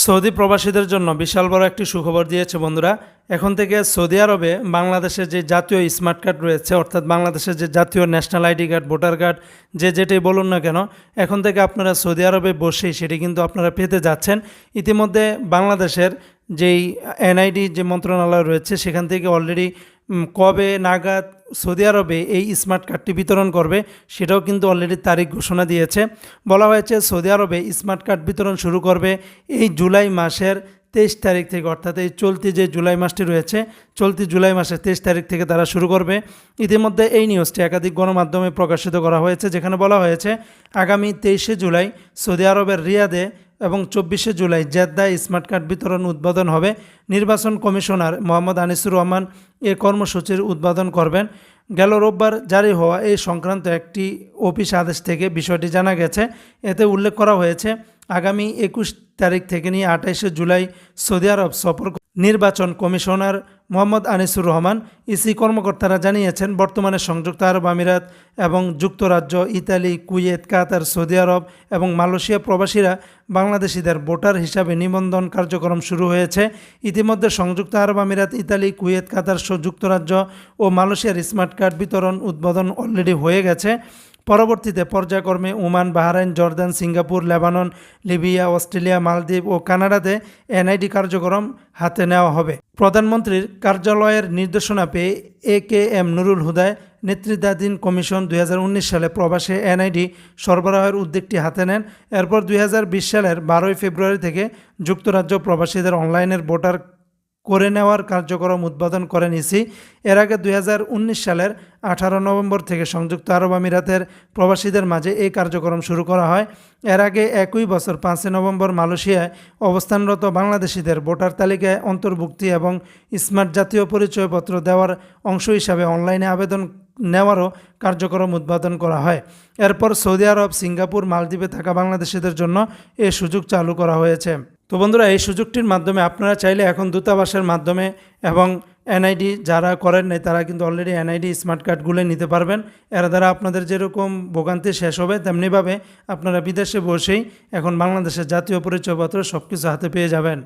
Saudi প্রবাসীদের জন্য বিশাল বড় একটি সুখবর দিয়েছে বন্ধুরা। এখন থেকে সৌদি আরবে বাংলাদেশের যে জাতীয় স্মার্ট কার্ড রয়েছে, অর্থাৎ বাংলাদেশের যে জাতীয় national ID card, voter card, যে যেটাই বলুন না কেন, এখন থেকে আপনারা সৌদি আরবে বসেই সেটি কিন্তু আপনারা পেতে যাচ্ছেন। ইতিমধ্যে বাংলাদেশের যেই এনআইডি যে মন্ত্রণালয় রয়েছে, সেখান থেকে অলরেডি কবে নাগাদ সৌদি আরবে এই স্মার্ট কার্ডটি বিতরণ করবে সেটাও কিন্তু অলরেডি তারিখ ঘোষণা দিয়েছে। বলা হয়েছে সৌদি আরবে স্মার্ট কার্ড বিতরণ শুরু করবে এই জুলাই মাসের তেইশ তারিখ থেকে, অর্থাৎ এই চলতি যে জুলাই মাসটি রয়েছে, চলতি জুলাই মাসের তেইশ তারিখ থেকে তারা শুরু করবে। ইতিমধ্যে এই নিউজটি একাধিক গণমাধ্যমে প্রকাশিত করা হয়েছে, যেখানে বলা হয়েছে, আগামী তেইশে জুলাই সৌদি আরবের রিয়াদে এবং চব্বিশে জুলাই জেদ্দায় স্মার্ট কার্ড বিতরণ উদ্বোধন হবে। নির্বাচন কমিশনার মোহাম্মদ আনিসুর রহমান এ কর্মসূচির উদ্বোধন করবেন। গেল রোববার জারি হওয়া এই সংক্রান্ত একটি অফিস আদেশ থেকে বিষয়টি জানা গেছে। এতে উল্লেখ করা হয়েছে, আগামী একুশ তারিখ থেকে নিয়ে আঠাইশে জুলাই সৌদি আরব সফর নির্বাচন কমিশনার মোহাম্মদ আনিসুর রহমান, ইসি কর্মকর্তারা জানিয়েছেন, বর্তমানে সংযুক্ত আরব আমিরাত এবং যুক্তরাজ্য, Italy, Kuwait, Qatar, Saudi Arab এবং মালয়েশিয়া প্রবাসীরা বাংলাদেশিদের ভোটার হিসাবে নিবন্ধন কার্যক্রম শুরু হয়েছে। ইতিমধ্যে সংযুক্ত আরব আমিরাত, ইতালি, কুয়েত, কাতার যুক্তরাজ্য ও মালয়েশিয়ার স্মার্ট কার্ড বিতরণ উদ্বোধন অলরেডি হয়ে গেছে। পরবর্তীতে পর্যায়ক্রমে Oman, Bahrain, Jordan, Singapore, Lebanon, Libya, Australia, মালদ্বীপ ও কানাডাতে এনআইডি কার্যক্রম হাতে নেওয়া হবে। প্রধানমন্ত্রীর কার্যালয়ের নির্দেশনা পেয়ে এ কে এম নুরুল হুদায় নেতৃত্বাধীন কমিশন দুই হাজার উনিশ সালে প্রবাসে এনআইডি সরবরাহের উদ্যোগটি হাতে নেন। এরপর দুই হাজার বিশ সালের বারোই ফেব্রুয়ারি থেকে যুক্তরাজ্য প্রবাসীদের অনলাইনের ভোটার করে নেওয়ার কার্যক্রম উদ্বোধন করে ইসি। এর আগে দু হাজার উনিশ সালের আঠারো নভেম্বর থেকে সংযুক্ত আরব আমিরাতের প্রবাসীদের মাঝে এই কার্যক্রম শুরু করা হয়। এর আগে একই বছর পাঁচই নভেম্বর মালয়েশিয়ায় অবস্থানরত বাংলাদেশিদের ভোটার তালিকায় অন্তর্ভুক্তি এবং স্মার্ট জাতীয় পরিচয়পত্র দেওয়ার অংশ হিসাবে অনলাইনে আবেদন নেওয়ারও কার্যক্রম উদ্বোধন করা হয়। এরপর সৌদি আরব, সিঙ্গাপুর, মালদ্বীপে থাকা বাংলাদেশিদের জন্য এ সুযোগ চালু করা হয়েছে। তো বন্ধুরা, এই সুযোগটির মাধ্যমে আপনারা চাইলে এখন দূতাবাসের মাধ্যমে এবং এনআইডি যারা করেন নাই, তারা কিন্তু অলরেডি এনআইডি স্মার্ট কার্ডগুলো নিতে পারবেন। এর দ্বারা আপনাদের যেরকম ভোগান্তি শেষ হবে, তেমনিভাবে আপনারা বিদেশে বসেই এখন বাংলাদেশের জাতীয় পরিচয়পত্র সব কিছু হাতে পেয়ে যাবেন।